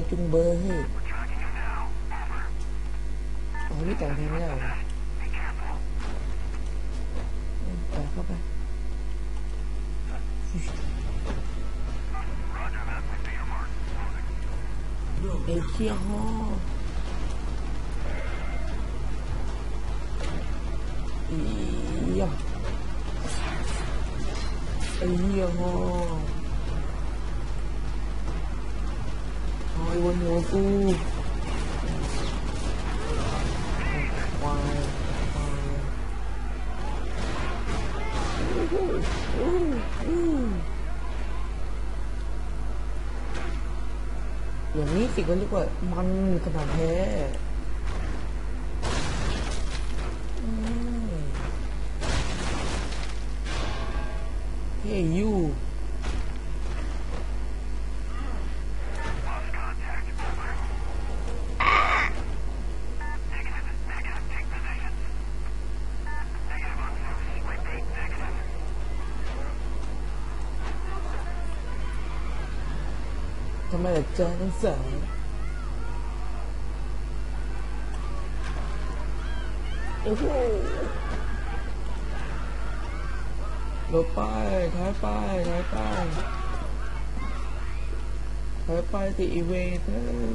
จจุงเบอร์เฮ้ยอ๋อนี่แต่งเพลงไม่ได้เหรออืมไปเข้าไปเอเชียฮออียะเอเชียฮอ ไอ้วนหัวกูควายควายอู้หูวูวูอย่างนี้สิกันดีกว่ามันขนาดแท้เฮ้ยยู ทำไมล่ะจ๊ะทั้งสามโอ้โหรถไปท้ายไปท้ายไปท้ายไปติอีเวนต์เอ้ย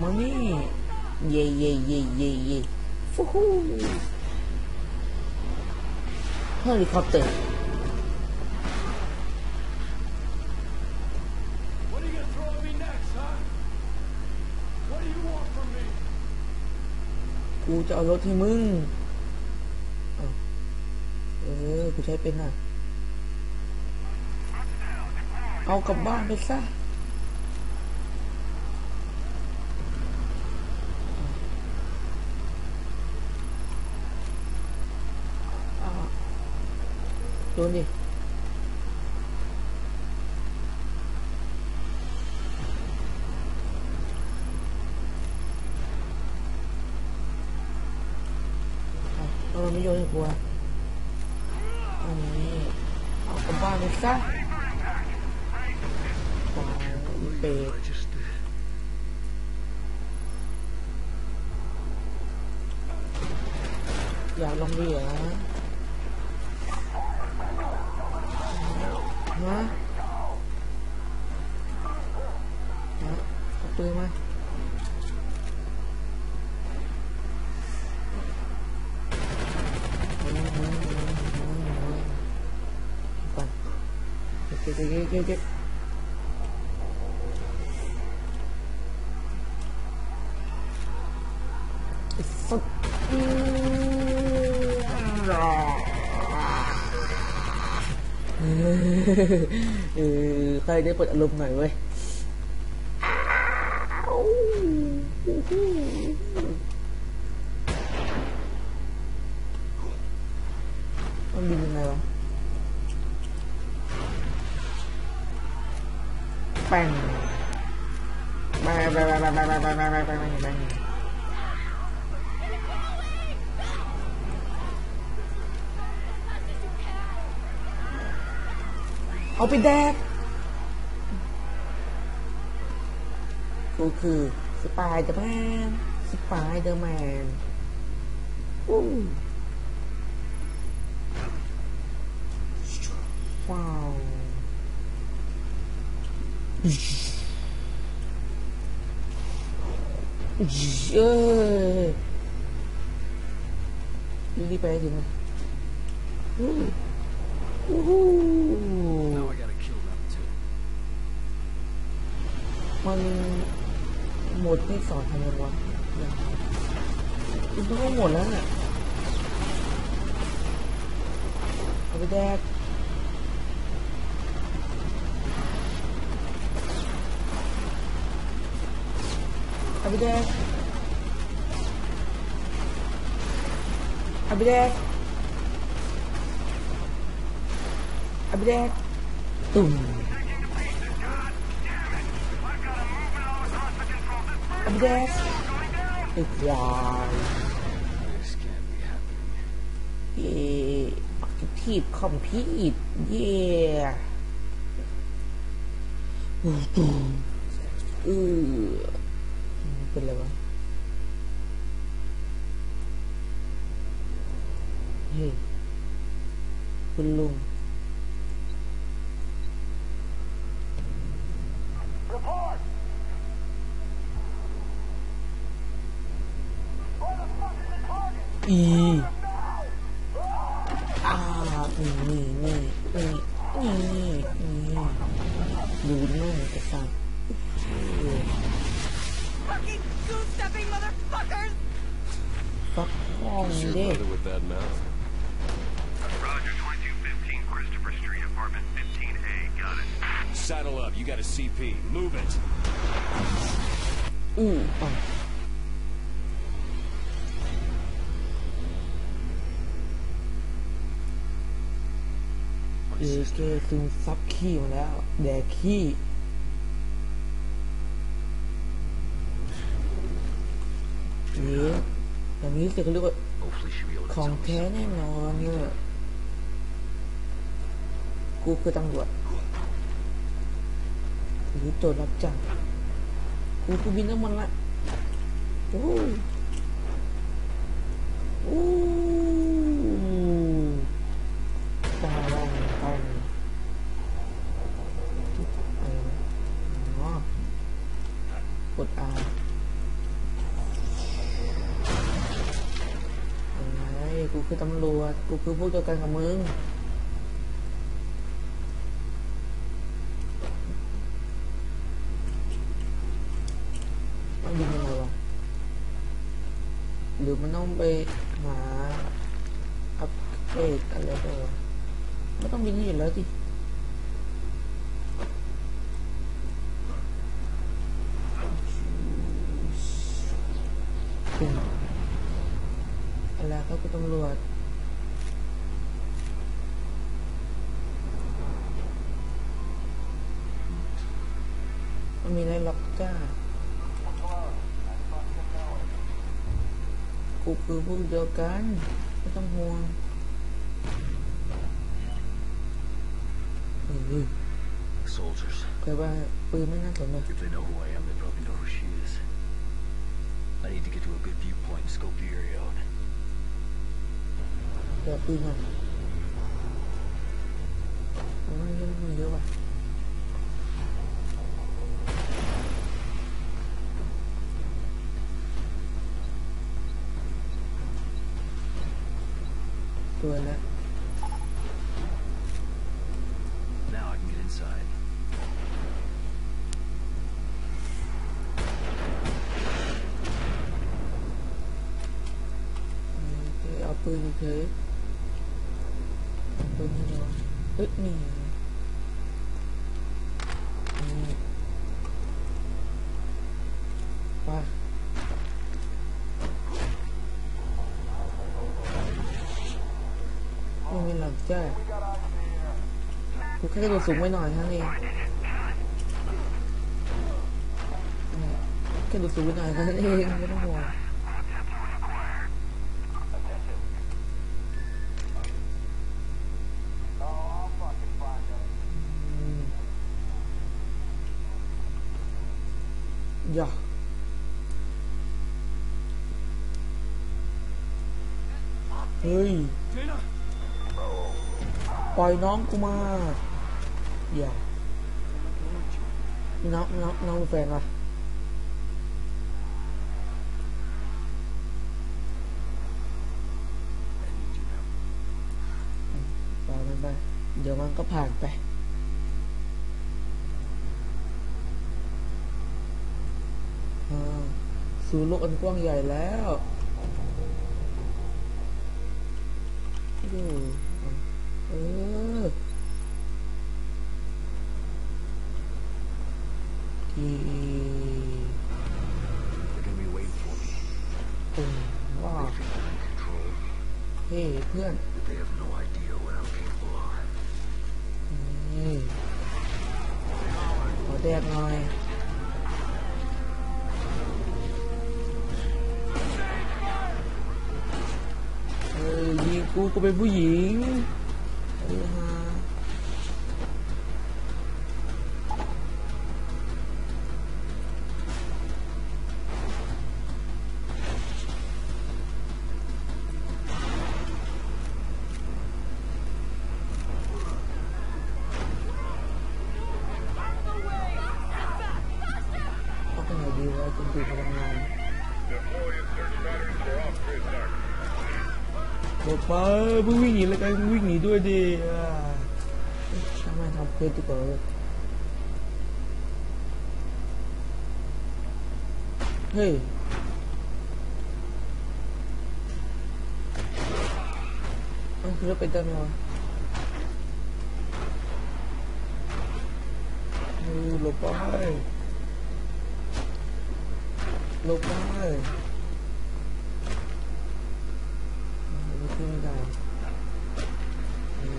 มานี่เย่เย่เย่เย่เย่ฟูฮู เฮลิคอปเตอร์กูจะเอารถให้มึง เออ กูใช้เป็นอะ เอากลับบ้านไปซะ tuh nih. ฮะเอาปืนมาก่อนเก็บเก็บเก็บเก็บเก็บไอ้สัตว์อืม เออใครได้เปิดอารมณ์หน่อยเว้ยมันบินยังไงวะแป้งแป้งแป้งแป้งแป้งแป้งแป้งแป้งแป้งแป้งแป้งแป้ง เอาไปแดกกูคือสไปเดอร์แมนสไปเดอร์แมนอู้ว้าวเย้รีบไปถึงอู้หู มันหมดที่สอนทำยังวะมันก็หมดแล้วเนี่ยเอาไปแดกเอาไปแดกเอาไปแดกเอาไปแดกตุ่ม I've got a อัน เดสอ้ควาย This can't be happening. เย่ทีบคอมพีดเย่อู้ตูอือเป็นไรวะเฮ้ยคุณลุง เอเกซึมซับขี้มาแล้ว แดกขี้เย้แบบนี้เสร็จเขาเรียกว่า Hopefully she'll be able to ของ tell me แท้แน่นอนเนี่ยกูคือตำรวจหรือโจรรับจ้างกูคือบินน้ำมันละโอ้ยโอ้ เดียวกันกับมึงมันยิงยังไงวะหรือมันต้องไปหาอัพเกรดอะไรก็วะไม่ต้องบินนี่อยู่แล้วสิ กูคือพวกเดียวกัน ไม่ต้องห่วงเฮ้ย Soldiers. เคยว่าปืนไม่น่าสนเลย If they know who I am, they probably know who she is. I need to get to a good viewpoint and scope the area out. เดี๋ยวปืนก่อนมันเยอะมันเยอะว่ะ ตัวแล้ว Now I can get inside. เอาปืนเฉยๆเอาปืนให้เราเอ้ยนี่นี่ไป ไม่มีหลักจ้ากูแค่กระโดดสูงไปหน่อยเท่านั้นเองแค่กระโดดสูงไปหน่อยเท่านเองไม่ต้องห่วง อย่าเฮ้ย Dana! ปล่ อยน้องกูมาอย่าน้องน้องน้องแฟนปะปล่อยมันไป เดี๋ยวมันก็ผ่านไปอ่าสู่โลกอันกว้างใหญ่แล้วดู เอออีมว่าเฮ้เพื่อนขอแดกหน่อยเออยิงกูเป็นผู้หญิง ไลบไปหลบไปไม่ขึ้นได้นี่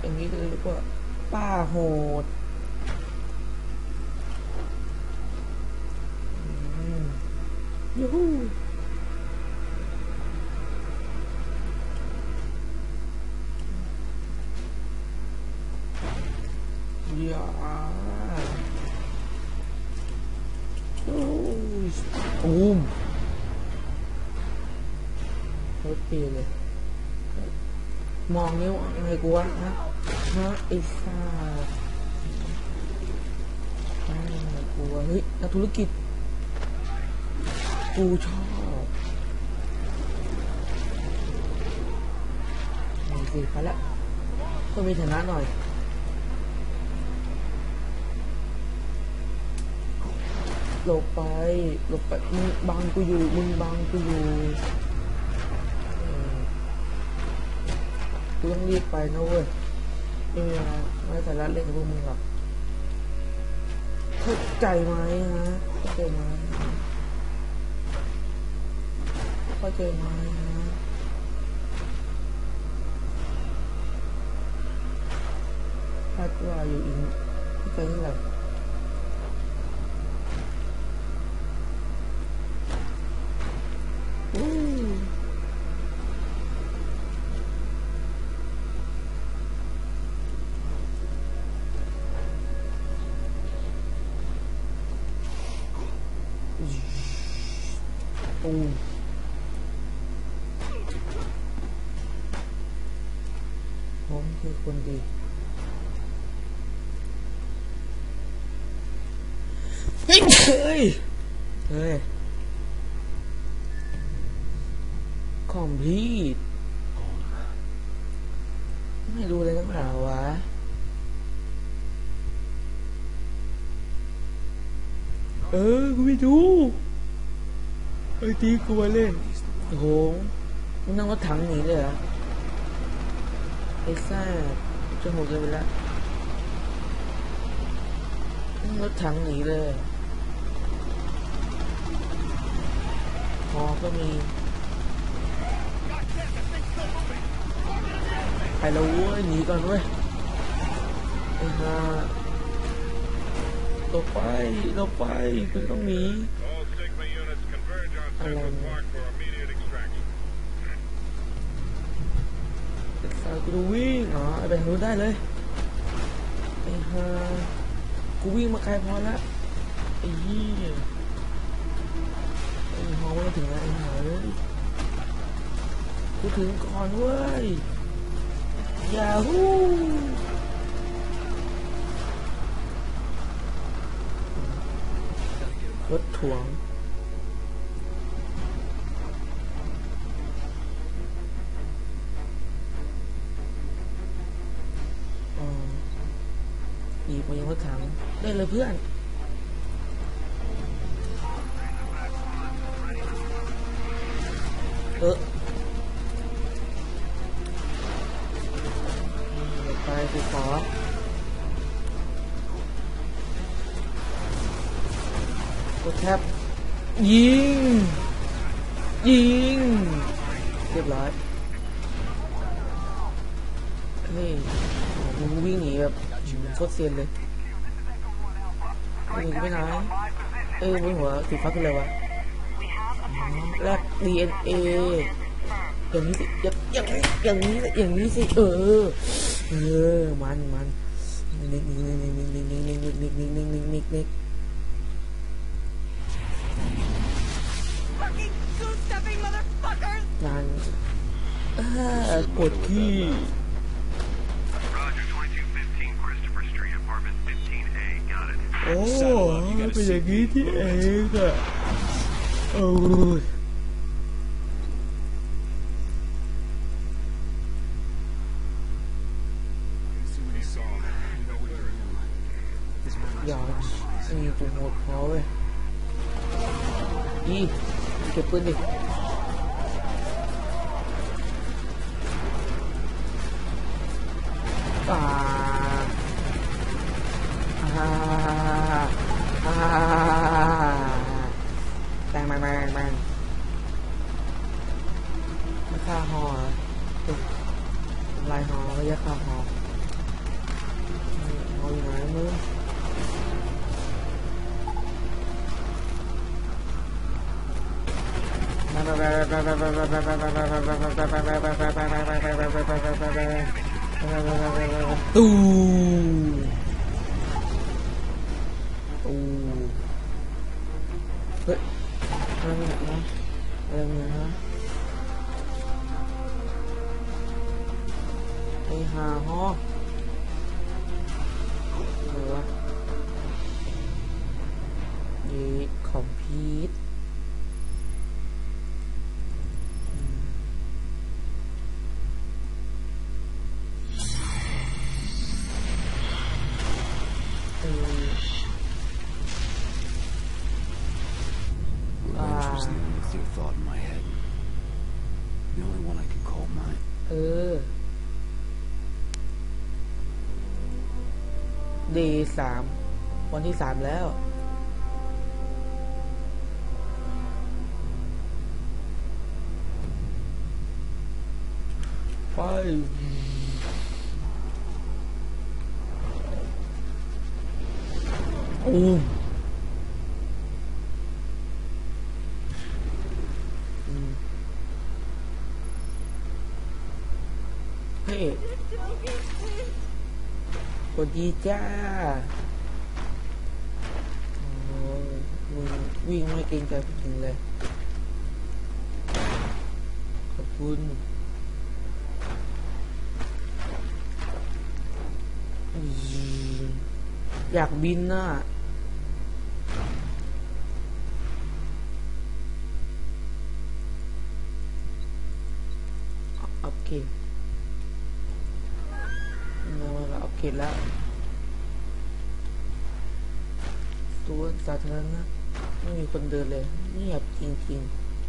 อย่างนี้ก็เลยเรียกว่าป้าโหดอืมยูฮูยาโอ้ยตูม รถเปลี่ยนเลย มองนิ้วอะไรกูวะฮะฮะไอ้ซ่าอะไรกูวะเฮ้ยนักธุรกิจ กูชอบนี่สิไปละก็มีฐานะหน่อยหลบไปหลบไปมึงบังกูอยู่มึงบังกูอยู่ ต้องรีบไปนะเว้ยไม่มีเวลาไม่สาระเล่นกับพวกมึงหรอกเข้าใจไหมฮะเข้าใจไหมเข้าใจไหมฮะคาดว่าอยู่อีกเข้าใจเท่าไหร่อู้ ตูมผมคือคนดีเฮ้ยเฮ้ยเฮ้ย complete ไม่รู้เลยตั้งหาวะเออ กูไม่ดูไอ้ ตีกูมาเล่นโอ้โหมึงนั่งรถถังหนีเลยเหรอไอ้ซ่าจะหดเกินไปละนั่งรถถังหนีเลยหอก็มีไปแล้วเว้ยหนีก่อนเว้ยไอ้ห่าหลบไปหลบไปคุณต้องหนี converge on Central Alarm. Park for immediate extraction. ไอ้ซ่ากูจะวิ่งอ๋อไอ้ไปทางนู้นได้เลยไอ้ห่ากูวิ่งมาไกลพอละไอ้เหี้ยไอ้หอไม่ถึงแล้วไอ้ห่าเอ้ยกูถึงก่อนเว้ยยาฮูรถถ่วง อ๋อ หยิบมายังรถถังได้เลยเพื่อนเออไปกูขอกดแทบยิง ยิง เรียบร้อยเฮ้ยมึงวิ่งหนีแบบโคตรเซียนเลย หนีไปไหนเออบนหัวสีฟ้าคืออะไรวะอ๋อแลก DNA อย่างนี้สิอย่างอย่างนี้อย่างนี้สิอย่างนี้สิเออเออมันมันนิกนิกนิกนิกนิกนิกนิกนิกนิกนิกนิกนิกนิกนิก Fucking goose stepping motherfuckers! งานเออกดขี้ Oh, peguei aqui ainda. Oh. Muito bom, power. Ih, que poder. Ah. ตูตูเฮ้ยอะไรนะอะไรนะไอ้ห่าฮออะไรวะยีคอมพิว ที่สามแล้ว ไปโอ้มอืมเฮ้ยสวัสดีจ้า วิ่งไม่เกรงใจผู้หญิงเลย ขอบคุณอยากบินน่ะอัปเกรดเราเราอัปเกรดแล้ว ตัวสาธารณะ ไม่มีคนเดินเลยเงียบจริง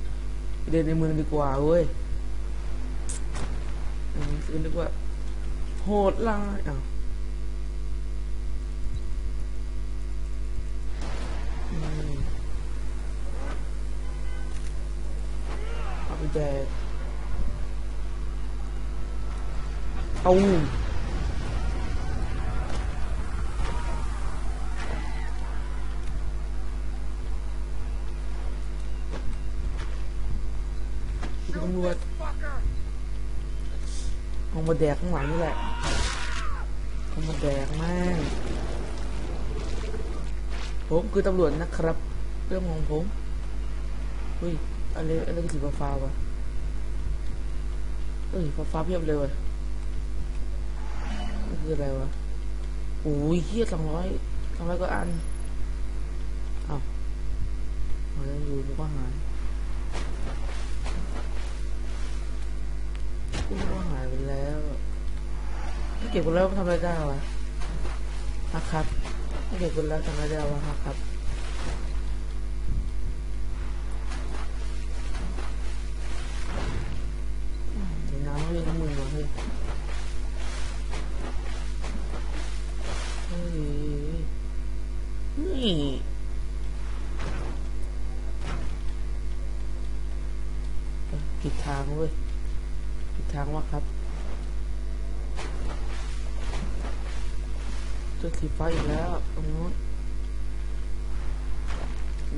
ๆเดินในเมืองดีกว่าเว้ยอืมคือนึกว่า โหดร้ายอ้าวอืมเอาไปแจกเอาคุณตำรวจเอา มาแดกข้างหลังนี่แหละเอามาแดกม่งผมคือตำรวจนะครับ เรื่องของผมเฮ้ยอะไรอะไรสีฟ้าฟ้าๆวะเอ้ยฟ้าฟ้าๆเพียบเลยว่ะนี่คืออะไรวะโอ้ยเฮียสองร้อยสองร้อยก็อันอ้าหายอยู่นึกว่าหาย กูกว่าหายไปแล้วถ้าเก็บกันแล้วทำอะไรได้วะฮักครับถ้าเก็บกันแล้วทำอะไรได้วะฮักครับน้ำเรียกน้ำมือมาเฮ้ยเฮ้ยนี่เอ้ยผิดทางเว้ย ผิดทางวะครับเจะสีฟ้าอีกแล้วตรงนู้น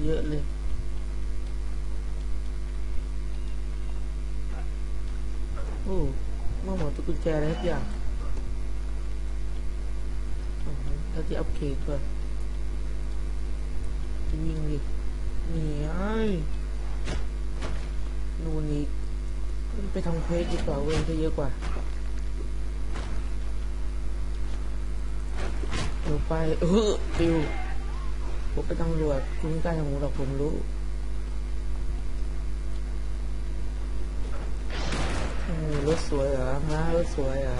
เยอะเลยกุญแจอะไรทุกอย่างอ๋อถ้าที่อัปเกรดด้วยวิ่งดิหนีไอ้นู่นอีก ไปทำเควสดีกว่าเว้ยจะเยอะกว่าเดี๋ยวไปเออปิวผมไปตำรวจคุณไม่กล้าทำผมหรอกผมรู้รถสวยเหรอฮะรถสวยเหรอ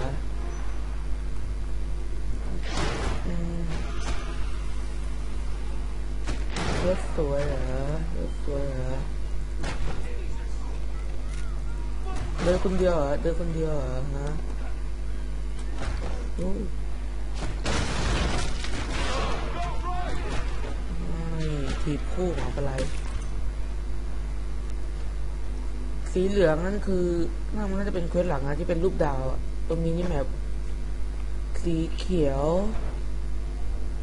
รถสวยเหรอรถสวยเหรอ ดินคนเดียวเหรอเดินคนเดียวเหรอฮะโอ้ยไม่ทีบคู่ของอะไร สีเหลืองนั่นคือน่ามันน่าจะเป็นเควสหลังนะที่เป็นรูปดาวอะตรงนี้นี่แบบสีเขียว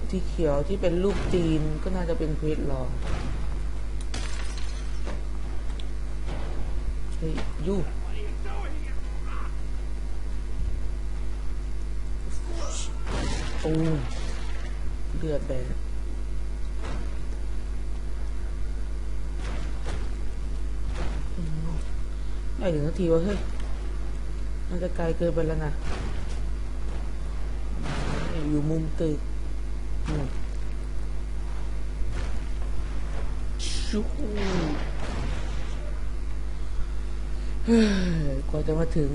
สีเขียวที่เป็นรูปจีนก็น่าจะเป็นเควสรองเฮ้ยยู โอ้เลือดแดงไม่ถึงนาทีวะเฮ้ย มันจะไกลเกินไปแล้วนะ อยู่มุมตึกนู่นชูกว่าจะมาถึง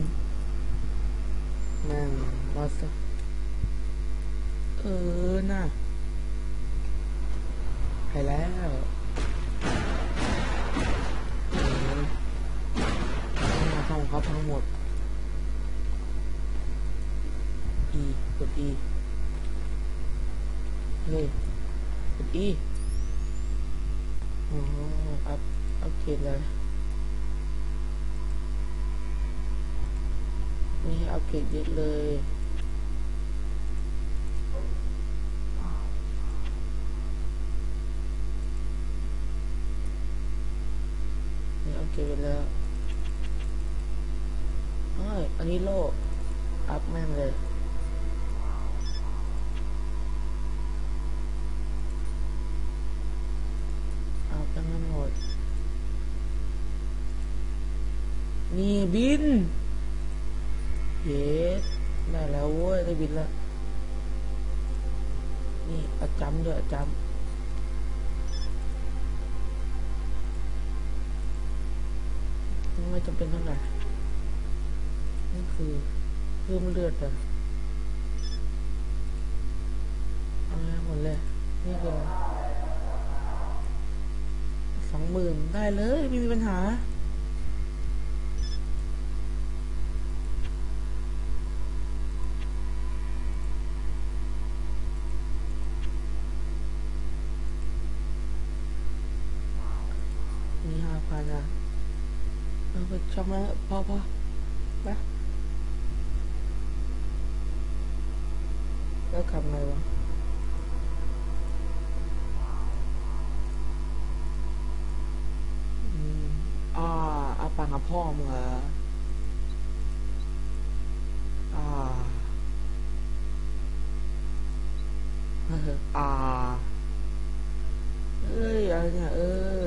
แม่งมาซะ เออ น่ะไปแล้วเออมาของเขาทั้งหมด E กด E นี่กด E อ๋ออัพอัพเกรดเลยนี่อัพเกรดเยอะเลยนี่อัพเกรดไปแล้วเอ้ยอันนี้โลกอัพแม่งเลย เอาไปทั้งหมด นี่ บิน เยสได้แล้วเว้ยได้บินแล้ว นี่อาจำด้วยอาจำไม่จำเป็นเท่าไหร่นี่คือเพิ่มเลือดอะเอาให้หมดเลย นี่คือสองหมื่นได้เลย ไม่มีปัญหา มีห้าพันอะเออไปช็อกมาพอพอไปแล้วขับไงวะ อืมอ่าอาปังกับพ่อมึงเหรออ่าเอออ่า เอ้ยอะไรเนี่ย เออ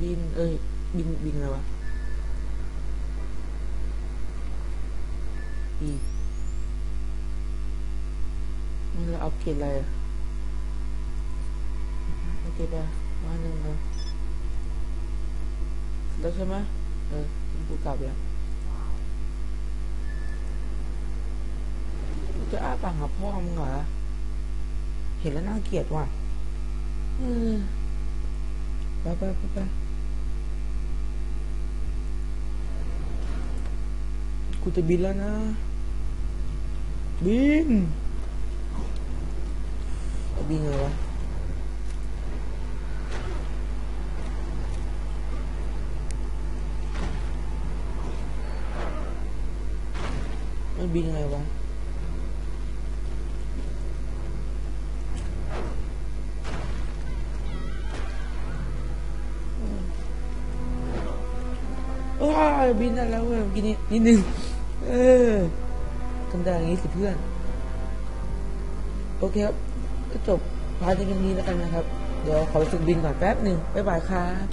บิน เอ้ย บิน บินอะไรวะ อี นี่เกรดอะไรอะเอาเกรดอะมาหนึ่งนะแล้วใช่ไหมเออกูกลับแล้วกูจะอ้าปากหาพ่อมึงเหรอ เห็นแล้วน่าเกลียดว่ะเออไปไปไปไปกูจะบินแล้วนะ บิน บินไงวะมันบินยังไง จบพาร์ทนี้เพียงนี้แล้วกันนะครับ เดี๋ยวขอไปฝึกบินก่อนแป๊บหนึ่งบ๊ายบายครับ